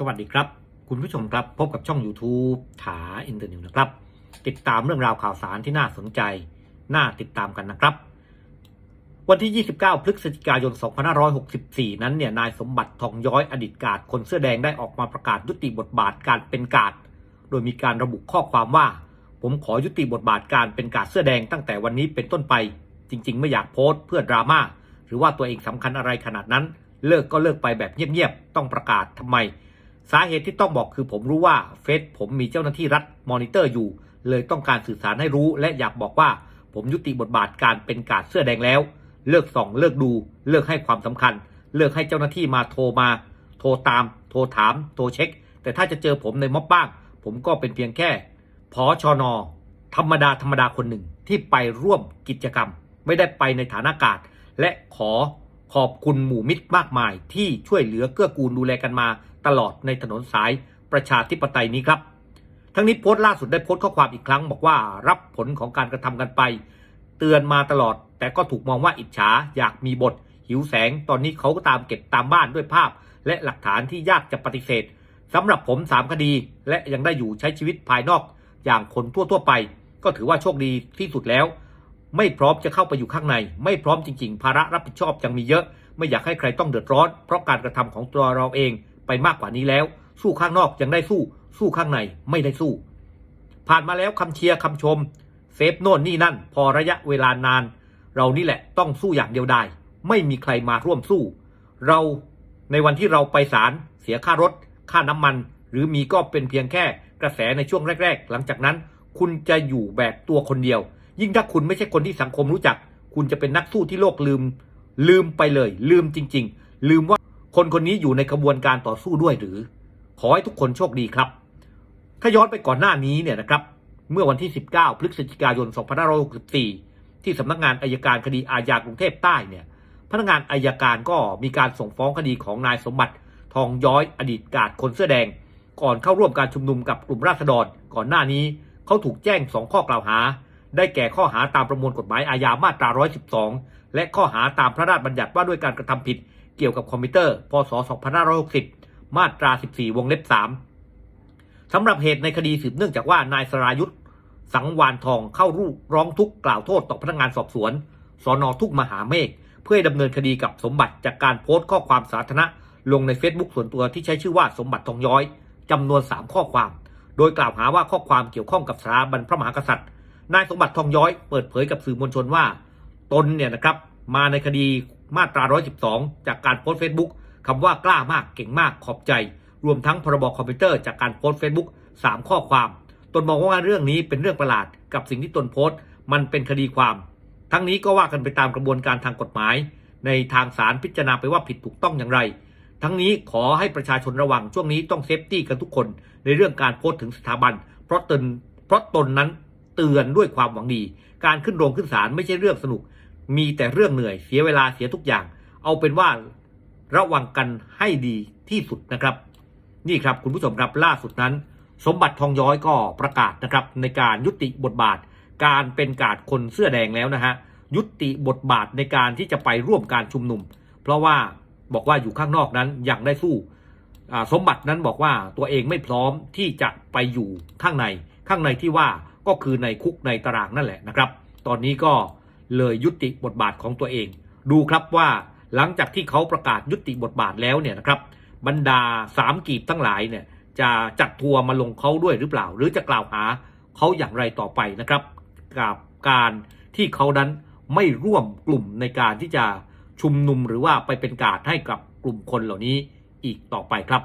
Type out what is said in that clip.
สวัสดีครับ คุณผู้ชมครับพบกับช่อง YouTube ถาอินเตอร์นิวนะครับ ติดตามเรื่องราวข่าวสารที่น่าสนใจ น่าติดตามกันนะครับ วันที่ 29 พฤศจิกายน 2564 นั้นเนี่ยนายสมบัติทองย้อยอดีตกาดคนเสื้อแดงได้ออกมาประกาศยุติบทบาทการเป็นกาดโดยมีการระบุข้อความว่า ผมขอยุติบทบาทการเป็นกาดเสื้อแดงตั้งแต่วันนี้เป็นต้นไป จริง ๆ ไม่อยากโพสต์เพื่อดราม่าหรือว่าตัวเองสำคัญอะไรขนาดนั้น เลิกก็เลิกไปแบบเงียบๆต้องประกาศทำไม สาเหตุที่ต้องบอกคือผมรู้ว่าเฟซผมมีเจ้าหน้าที่รัฐมอนิเตอร์อยู่ เลยต้องการสื่อสารให้รู้ และอยากบอกว่าผมยุติบทบาทการเป็นกาดเสื้อแดงแล้ว เลิกส่อง เลิกดู เลิกให้ความสำคัญ เลิกให้เจ้าหน้าที่มาโทรมา โทรตาม โทรถาม โทรเช็ค แต่ถ้าจะเจอผมในม็อบบ้าง ผมก็เป็นเพียงแค่พอชอนอธรรมดาธรรมดาคนหนึ่งที่ไปร่วมกิจกรรม ไม่ได้ไปในฐานะกาดและขอ ขอบคุณหมู่มิตรมากมาย ที่ช่วยเหลือเกื้อกูลดูแลกันมาตลอดในถนนสายประชาธิปไตยนี้ครับ ทั้งนี้โพสต์ล่าสุดได้โพสต์ข้อความอีกครั้ง บอกว่ารับผลของการกระทำกันไป เตือนมาตลอด แต่ก็ถูกมองว่าอิจฉาอยากมีบท หิวแสง ตอนนี้เขาก็ตามเก็บตามบ้านด้วยภาพ และหลักฐานที่ยากจะปฏิเสธสำหรับผมสามคดี และยังได้อยู่ใช้ชีวิตภายนอก อย่างคนทั่วๆไป ก็ถือว่าโชคดีที่สุดแล้ว ไม่พร้อมจะเข้าไปอยู่ข้างใน ไม่พร้อมจริงๆ ภาระรับผิดชอบยังมีเยอะ ไม่อยากให้ใครต้องเดือดร้อน เพราะการกระทำของตัวเราเองไปมากกว่านี้แล้ว สู้ข้างนอกยังได้สู้ สู้ข้างในไม่ได้สู้ ผ่านมาแล้วคำเชียร์คำชมเซฟโน่นนี่นั่น พอระยะเวลานาน เรานี่แหละต้องสู้อย่างเดียวได้ไม่มีใครมาร่วมสู้ เราในวันที่เราไปศาลเสียค่ารถ ค่าน้ำมัน หรือมีก็เป็นเพียงแค่กระแสในช่วงแรก ๆ หลังจากนั้น คุณจะอยู่แบบตัวคนเดียว ยิ่งถ้าคุณไม่ใช่คนที่สังคมรู้จัก คุณจะเป็นนักสู้ที่โลกลืม ลืมไปเลย ลืมจริง ๆ ลืมว่าคนคนนี้อยู่ในกระบวนการต่อสู้ด้วยหรือ ขอให้ทุกคนโชคดีครับ ถ้าย้อนไปก่อนหน้านี้เนี่ยนะครับ เมื่อวันที่ 19 พฤศจิกายน 2564 ที่สำนักงานอายการคดีอาญากรุงเทพใต้เนี่ย พนักงานอายการก็มีการส่งฟ้องคดีของนายสมบัติทองย้อยอดีตกาดคนเสื้อแดง ก่อนเข้าร่วมการชุมนุมกับกลุ่มราษฎร ก่อนหน้านี้เขาถูกแจ้ง 2 ข้อกล่าวหา ได้แก่ข้อหาตามประมวลกฎหมายอาญามาตรา 112 และข้อหาตามพระราชบัญญัติว่าด้วยการกระทำผิดเกี่ยวกับคอมพิวเตอร์ พศ 2560 มาตรา 14 วงเล็บ 3 สำหรับเหตุในคดีสืบเนื่องจากว่านายสรายุทธสังวานทองเข้ารูร้องทุกข์กล่าวโทษต่อพนักงานสอบสวน สอนอทุกมหาเมฆเพื่อดำเนินคดีกับสมบัติจากการโพสต์ข้อความสาธารณะ ลงใน Facebook ส่วนตัวที่ใช้ชื่อว่าสมบัติทองย้อยจำนวน 3 ข้อความ โดยกล่าวหาว่าข้อความเกี่ยวข้องกับสถาบันพระมหากษัตริย์ นายสมบัติทองย้อยเปิดเผยกับสื่อมวลชนว่า ตนเนี่ยนะครับมาในคดีมาตรา 112 จากการโพสต์ Facebook คำว่ากล้ามากเก่งมากขอบใจ รวมทั้งพรบคอมพิวเตอร์จากการโพสต์ Facebook 3ข้อความ ตนมองว่าเรื่องนี้เป็นเรื่องประหลาดกับสิ่งที่ตนโพสต์ มันเป็นคดีความ ทั้งนี้ก็ว่ากันไปตามกระบวนการทางกฎหมาย ในทางศาลพิจารณาไปว่าผิดถูกต้องอย่างไร ทั้งนี้ขอให้ประชาชนระวังช่วงนี้ต้องเซฟตี้กันทุกคน ในเรื่องการโพสต์ถึงสถาบัน เพราะตนเพราะตนนั้น เตือนด้วยความหวังดี การขึ้นโรงขึ้นศาลไม่ใช่เรื่องสนุก มีแต่เรื่องเหนื่อยเสียเวลาเสียทุกอย่าง เอาเป็นว่าระวังกันให้ดีที่สุดนะครับ นี่ครับคุณผู้ชมครับล่าสุดนั้น สมบัติทองย้อยก็ประกาศนะครับในการยุติบทบาท การเป็นกาดคนเสื้อแดงแล้วนะฮะยุติบทบาทในการที่จะไปร่วมการชุมนุม เพราะว่าบอกว่าอยู่ข้างนอกนั้นยังได้สู้สมบัตินั้นบอกว่าตัวเองไม่พร้อมที่จะไปอยู่ข้างในข้างในที่ว่า ก็คือในคุกในตารางนั่นแหละนะครับ ตอนนี้ก็เลยยุติบทบาทของตัวเอง ดูครับว่าหลังจากที่เขาประกาศยุติบทบาทแล้วเนี่ยนะครับ บรรดาสามกีบทั้งหลายเนี่ยจะจัดทัวร์มาลงเขาด้วยหรือเปล่า หรือจะกล่าวหาเขาอย่างไรต่อไปนะครับ กับการที่เขานั้นไม่ร่วมกลุ่มในการที่จะชุมนุมหรือว่าไปเป็นการดให้กับกลุ่มคนเหล่านี้อีกต่อไปครับ